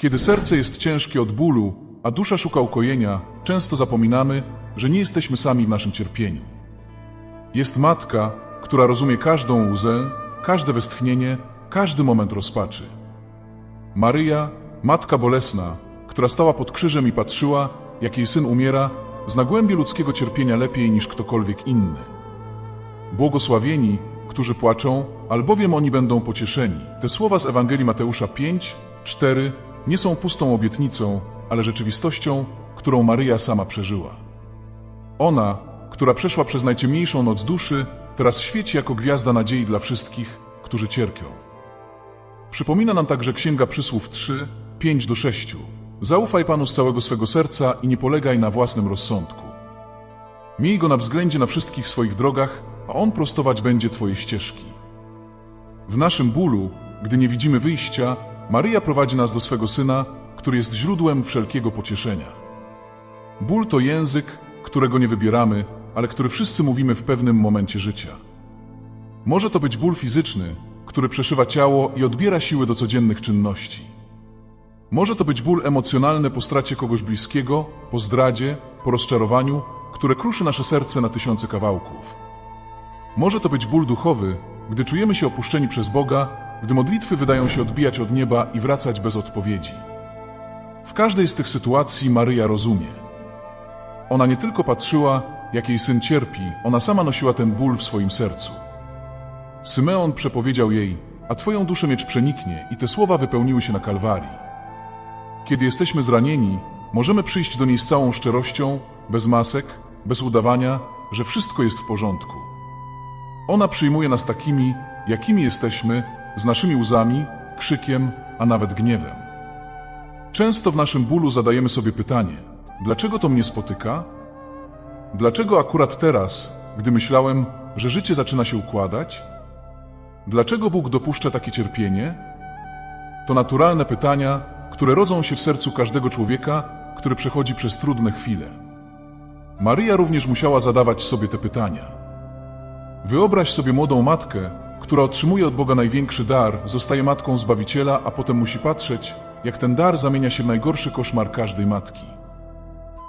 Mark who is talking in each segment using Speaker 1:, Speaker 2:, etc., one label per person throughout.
Speaker 1: Kiedy serce jest ciężkie od bólu, a dusza szuka ukojenia, często zapominamy, że nie jesteśmy sami w naszym cierpieniu. Jest matka, która rozumie każdą łzę, każde westchnienie, każdy moment rozpaczy. Maryja, matka bolesna, która stała pod krzyżem i patrzyła, jak jej syn umiera, zna głębie ludzkiego cierpienia lepiej niż ktokolwiek inny. Błogosławieni, którzy płaczą, albowiem oni będą pocieszeni. Te słowa z Ewangelii Mateusza 5, 4 nie są pustą obietnicą, ale rzeczywistością, którą Maryja sama przeżyła. Ona, która przeszła przez najciemniejszą noc duszy, teraz świeci jako gwiazda nadziei dla wszystkich, którzy cierpią. Przypomina nam także Księga Przysłów 3, 5 do 6. Zaufaj Panu z całego swego serca i nie polegaj na własnym rozsądku. Miej Go na względzie na wszystkich swoich drogach, a On prostować będzie Twoje ścieżki. W naszym bólu, gdy nie widzimy wyjścia, Maryja prowadzi nas do swego Syna, który jest źródłem wszelkiego pocieszenia. Ból to język, którego nie wybieramy, ale który wszyscy mówimy w pewnym momencie życia. Może to być ból fizyczny, który przeszywa ciało i odbiera siły do codziennych czynności. Może to być ból emocjonalny po stracie kogoś bliskiego, po zdradzie, po rozczarowaniu, które kruszy nasze serce na tysiące kawałków. Może to być ból duchowy, gdy czujemy się opuszczeni przez Boga, gdy modlitwy wydają się odbijać od nieba i wracać bez odpowiedzi. W każdej z tych sytuacji Maryja rozumie. Ona nie tylko patrzyła, jak jej syn cierpi, ona sama nosiła ten ból w swoim sercu. Symeon przepowiedział jej, a twoją duszę miecz przeniknie i te słowa wypełniły się na Kalwarii. Kiedy jesteśmy zranieni, możemy przyjść do niej z całą szczerością, bez masek, bez udawania, że wszystko jest w porządku. Ona przyjmuje nas takimi, jakimi jesteśmy, z naszymi łzami, krzykiem, a nawet gniewem. Często w naszym bólu zadajemy sobie pytanie: dlaczego to mnie spotyka? Dlaczego akurat teraz, gdy myślałem, że życie zaczyna się układać? Dlaczego Bóg dopuszcza takie cierpienie? To naturalne pytania, które rodzą się w sercu każdego człowieka, który przechodzi przez trudne chwile. Maryja również musiała zadawać sobie te pytania. Wyobraź sobie młodą matkę, która otrzymuje od Boga największy dar, zostaje matką Zbawiciela, a potem musi patrzeć, jak ten dar zamienia się w najgorszy koszmar każdej matki.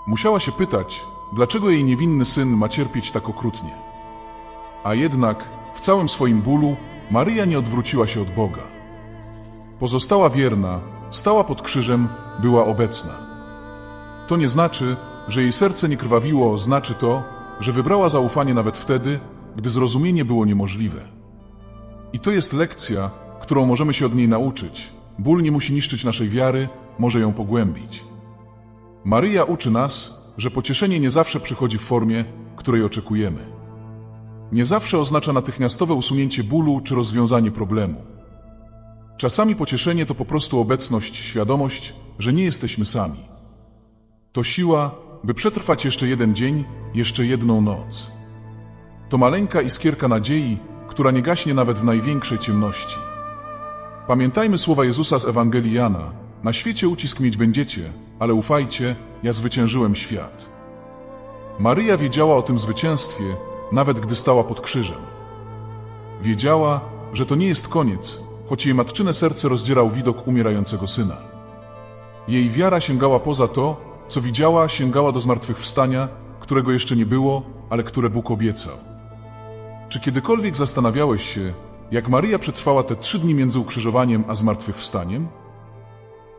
Speaker 1: Musiała się pytać, dlaczego jej niewinny syn ma cierpieć tak okrutnie. A jednak, w całym swoim bólu, Maryja nie odwróciła się od Boga. Pozostała wierna, stała pod krzyżem, była obecna. To nie znaczy, że jej serce nie krwawiło, znaczy to, że wybrała zaufanie nawet wtedy, gdy zrozumienie było niemożliwe. I to jest lekcja, którą możemy się od niej nauczyć. Ból nie musi niszczyć naszej wiary, może ją pogłębić. Maryja uczy nas, że pocieszenie nie zawsze przychodzi w formie, której oczekujemy. Nie zawsze oznacza natychmiastowe usunięcie bólu czy rozwiązanie problemu. Czasami pocieszenie to po prostu obecność, świadomość, że nie jesteśmy sami. To siła, by przetrwać jeszcze jeden dzień, jeszcze jedną noc. To maleńka iskierka nadziei, która nie gaśnie nawet w największej ciemności. Pamiętajmy słowa Jezusa z Ewangelii Jana. Na świecie ucisk mieć będziecie, ale ufajcie, ja zwyciężyłem świat. Maryja wiedziała o tym zwycięstwie, nawet gdy stała pod krzyżem. Wiedziała, że to nie jest koniec, choć jej matczyne serce rozdzierał widok umierającego syna. Jej wiara sięgała poza to, co widziała, sięgała do zmartwychwstania, którego jeszcze nie było, ale które Bóg obiecał. Czy kiedykolwiek zastanawiałeś się, jak Maryja przetrwała te trzy dni między ukrzyżowaniem a zmartwychwstaniem?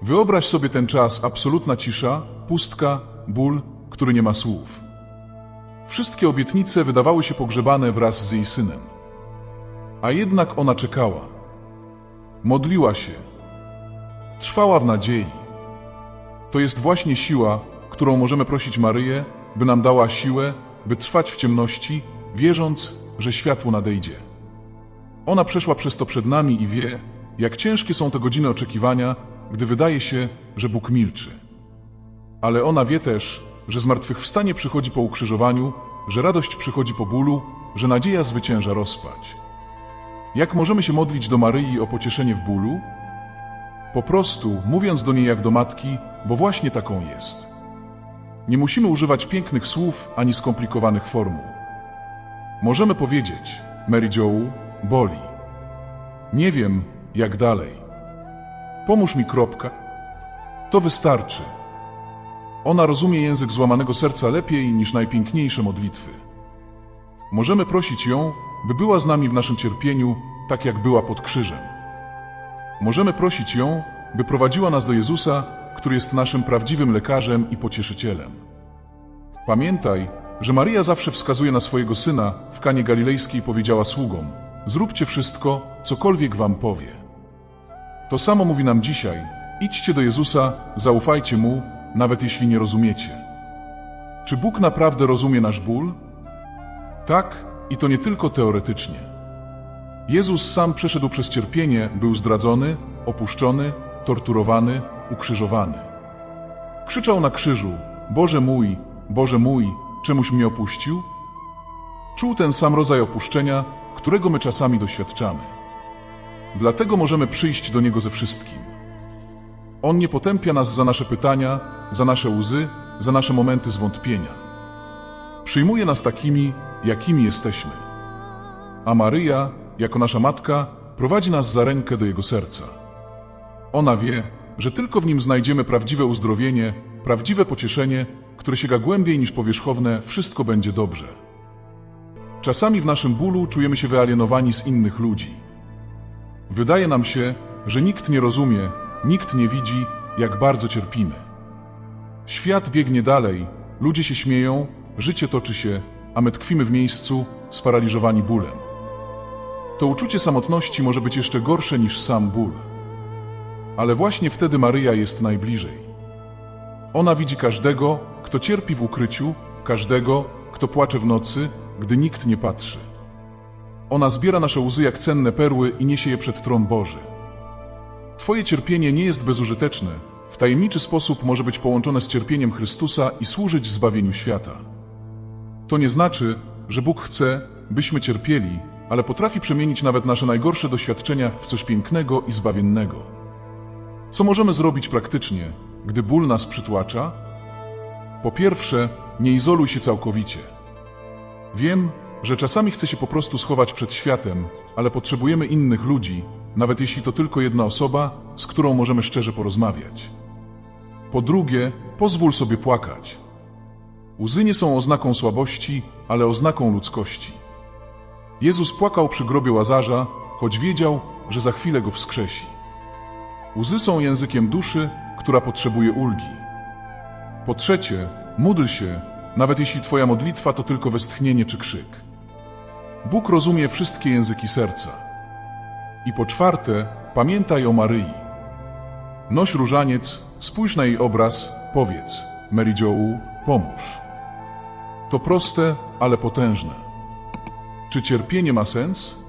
Speaker 1: Wyobraź sobie ten czas, absolutna cisza, pustka, ból, który nie ma słów. Wszystkie obietnice wydawały się pogrzebane wraz z jej synem. A jednak ona czekała. Modliła się. Trwała w nadziei. To jest właśnie siła, którą możemy prosić Maryję, by nam dała siłę, by trwać w ciemności, wierząc, że światło nadejdzie. Ona przeszła przez to przed nami i wie, jak ciężkie są te godziny oczekiwania, gdy wydaje się, że Bóg milczy. Ale ona wie też, że zmartwychwstanie przychodzi po ukrzyżowaniu, że radość przychodzi po bólu, że nadzieja zwycięża rozpać. Jak możemy się modlić do Maryi o pocieszenie w bólu? Po prostu mówiąc do niej jak do matki, bo właśnie taką jest. Nie musimy używać pięknych słów ani skomplikowanych formuł. Możemy powiedzieć, Mary Jo, boli. Nie wiem, jak dalej. Pomóż mi, kropka. To wystarczy. Ona rozumie język złamanego serca lepiej niż najpiękniejsze modlitwy. Możemy prosić ją, by była z nami w naszym cierpieniu, tak jak była pod krzyżem. Możemy prosić ją, by prowadziła nas do Jezusa, który jest naszym prawdziwym lekarzem i pocieszycielem. Pamiętaj, że Maria zawsze wskazuje na swojego syna w Kanie Galilejskiej powiedziała sługom: Zróbcie wszystko, cokolwiek wam powie. To samo mówi nam dzisiaj: idźcie do Jezusa, zaufajcie mu, nawet jeśli nie rozumiecie. Czy Bóg naprawdę rozumie nasz ból? Tak, i to nie tylko teoretycznie. Jezus sam przeszedł przez cierpienie, był zdradzony, opuszczony, torturowany, ukrzyżowany. Krzyczał na krzyżu: Boże mój, Boże mój, czemuś mnie opuścił? Czuł ten sam rodzaj opuszczenia, którego my czasami doświadczamy. Dlatego możemy przyjść do Niego ze wszystkim. On nie potępia nas za nasze pytania, za nasze łzy, za nasze momenty zwątpienia. Przyjmuje nas takimi, jakimi jesteśmy. A Maryja, jako nasza matka, prowadzi nas za rękę do Jego serca. Ona wie, że tylko w nim znajdziemy prawdziwe uzdrowienie, prawdziwe pocieszenie, które sięga głębiej niż powierzchowne, wszystko będzie dobrze. Czasami w naszym bólu czujemy się wyalienowani z innych ludzi. Wydaje nam się, że nikt nie rozumie, nikt nie widzi, jak bardzo cierpimy. Świat biegnie dalej, ludzie się śmieją, życie toczy się, a my tkwimy w miejscu, sparaliżowani bólem. To uczucie samotności może być jeszcze gorsze niż sam ból. Ale właśnie wtedy Maryja jest najbliżej. Ona widzi każdego, kto cierpi w ukryciu, każdego, kto płacze w nocy, gdy nikt nie patrzy. Ona zbiera nasze łzy jak cenne perły i niesie je przed tron Boży. Twoje cierpienie nie jest bezużyteczne, w tajemniczy sposób może być połączone z cierpieniem Chrystusa i służyć zbawieniu świata. To nie znaczy, że Bóg chce, byśmy cierpieli, ale potrafi przemienić nawet nasze najgorsze doświadczenia w coś pięknego i zbawiennego. Co możemy zrobić praktycznie, gdy ból nas przytłacza? Po pierwsze, nie izoluj się całkowicie. Wiem, że czasami chce się po prostu schować przed światem, ale potrzebujemy innych ludzi, nawet jeśli to tylko jedna osoba, z którą możemy szczerze porozmawiać. Po drugie, pozwól sobie płakać. Łzy nie są oznaką słabości, ale oznaką ludzkości. Jezus płakał przy grobie Łazarza, choć wiedział, że za chwilę go wskrzesi. Łzy są językiem duszy, która potrzebuje ulgi. Po trzecie, módl się, nawet jeśli Twoja modlitwa to tylko westchnienie czy krzyk. Bóg rozumie wszystkie języki serca. I po czwarte, pamiętaj o Maryi. Noś różaniec, spójrz na jej obraz, powiedz, Mary Jo, pomóż. To proste, ale potężne. Czy cierpienie ma sens?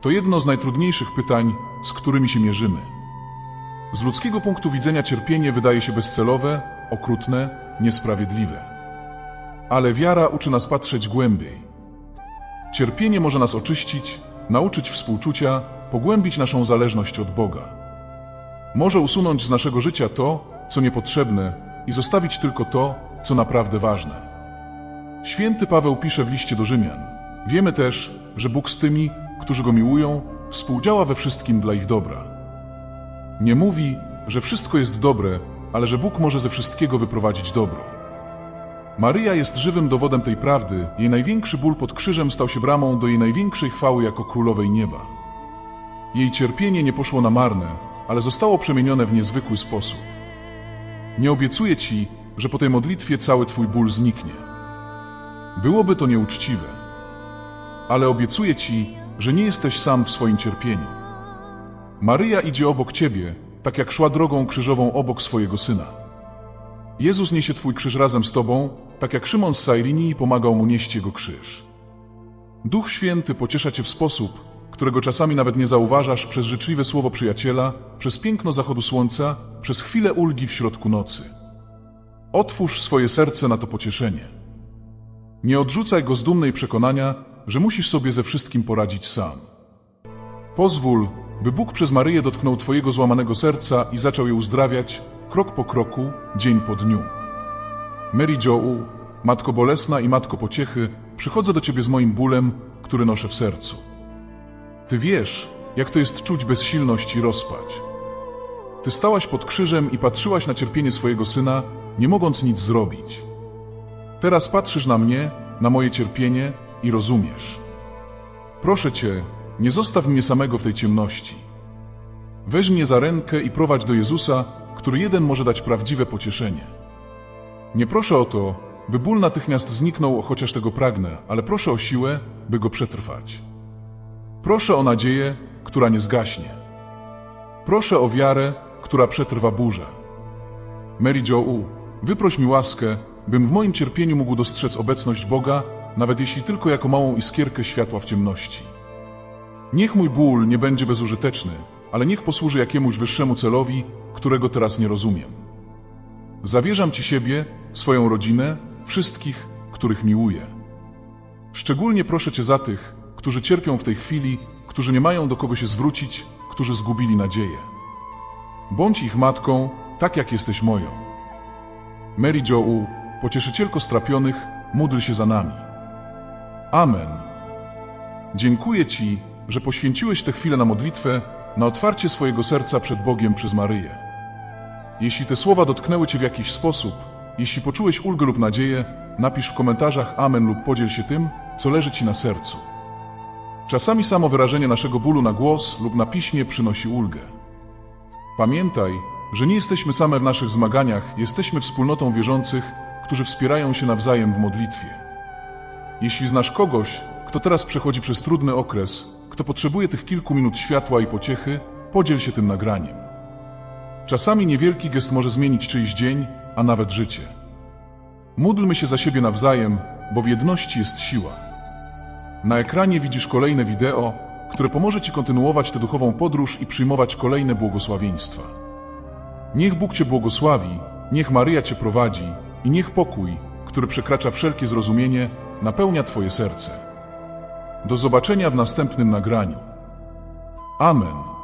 Speaker 1: To jedno z najtrudniejszych pytań, z którymi się mierzymy. Z ludzkiego punktu widzenia cierpienie wydaje się bezcelowe, okrutne, niesprawiedliwe. Ale wiara uczy nas patrzeć głębiej. Cierpienie może nas oczyścić, nauczyć współczucia, pogłębić naszą zależność od Boga. Może usunąć z naszego życia to, co niepotrzebne i zostawić tylko to, co naprawdę ważne. Święty Paweł pisze w liście do Rzymian: Wiemy też, że Bóg z tymi, którzy go miłują, współdziała we wszystkim dla ich dobra. Nie mówi, że wszystko jest dobre, ale że Bóg może ze wszystkiego wyprowadzić dobro. Maryja jest żywym dowodem tej prawdy. Jej największy ból pod krzyżem stał się bramą do jej największej chwały jako królowej nieba. Jej cierpienie nie poszło na marne, ale zostało przemienione w niezwykły sposób. Nie obiecuję ci, że po tej modlitwie cały twój ból zniknie. Byłoby to nieuczciwe. Ale obiecuję ci, że nie jesteś sam w swoim cierpieniu. Maryja idzie obok ciebie, tak jak szła drogą krzyżową obok swojego syna. Jezus niesie twój krzyż razem z tobą, tak jak Szymon z Sairini pomagał mu nieść jego krzyż. Duch Święty pociesza cię w sposób, którego czasami nawet nie zauważasz przez życzliwe słowo przyjaciela, przez piękno zachodu słońca, przez chwilę ulgi w środku nocy. Otwórz swoje serce na to pocieszenie. Nie odrzucaj go z dumnej przekonania, że musisz sobie ze wszystkim poradzić sam. Pozwól, by Bóg przez Maryję dotknął Twojego złamanego serca i zaczął je uzdrawiać, krok po kroku, dzień po dniu. Mary Jo, Matko Bolesna i Matko Pociechy, przychodzę do Ciebie z moim bólem, który noszę w sercu. Ty wiesz, jak to jest czuć bezsilność i rozpać. Ty Ty stałaś pod krzyżem i patrzyłaś na cierpienie swojego syna, nie mogąc nic zrobić. Teraz patrzysz na mnie, na moje cierpienie i rozumiesz. Proszę Cię, nie zostaw mnie samego w tej ciemności. Weź mnie za rękę i prowadź do Jezusa, który jeden może dać prawdziwe pocieszenie. Nie proszę o to, by ból natychmiast zniknął, chociaż tego pragnę, ale proszę o siłę, by go przetrwać. Proszę o nadzieję, która nie zgaśnie. Proszę o wiarę, która przetrwa burzę. Mary Jo U, wyproś mi łaskę, bym w moim cierpieniu mógł dostrzec obecność Boga, nawet jeśli tylko jako małą iskierkę światła w ciemności. Niech mój ból nie będzie bezużyteczny, ale niech posłuży jakiemuś wyższemu celowi, którego teraz nie rozumiem. Zawierzam Ci siebie, swoją rodzinę, wszystkich, których miłuję. Szczególnie proszę Cię za tych, którzy cierpią w tej chwili, którzy nie mają do kogo się zwrócić, którzy zgubili nadzieję. Bądź ich matką, tak jak jesteś moją. Mary Jo U, pocieszycielko strapionych, módl się za nami. Amen. Dziękuję Ci, że poświęciłeś tę chwilę na modlitwę, na otwarcie swojego serca przed Bogiem przez Maryję. Jeśli te słowa dotknęły Cię w jakiś sposób, jeśli poczułeś ulgę lub nadzieję, napisz w komentarzach Amen lub podziel się tym, co leży Ci na sercu. Czasami samo wyrażenie naszego bólu na głos lub na piśmie przynosi ulgę. Pamiętaj, że nie jesteśmy same w naszych zmaganiach, jesteśmy wspólnotą wierzących, którzy wspierają się nawzajem w modlitwie. Jeśli znasz kogoś, kto teraz przechodzi przez trudny okres, kto potrzebuje tych kilku minut światła i pociechy, podziel się tym nagraniem. Czasami niewielki gest może zmienić czyjś dzień, a nawet życie. Módlmy się za siebie nawzajem, bo w jedności jest siła. Na ekranie widzisz kolejne wideo, które pomoże Ci kontynuować tę duchową podróż i przyjmować kolejne błogosławieństwa. Niech Bóg Cię błogosławi, niech Maryja Cię prowadzi i niech pokój, który przekracza wszelkie zrozumienie, napełnia Twoje serce. Do zobaczenia w następnym nagraniu. Amen.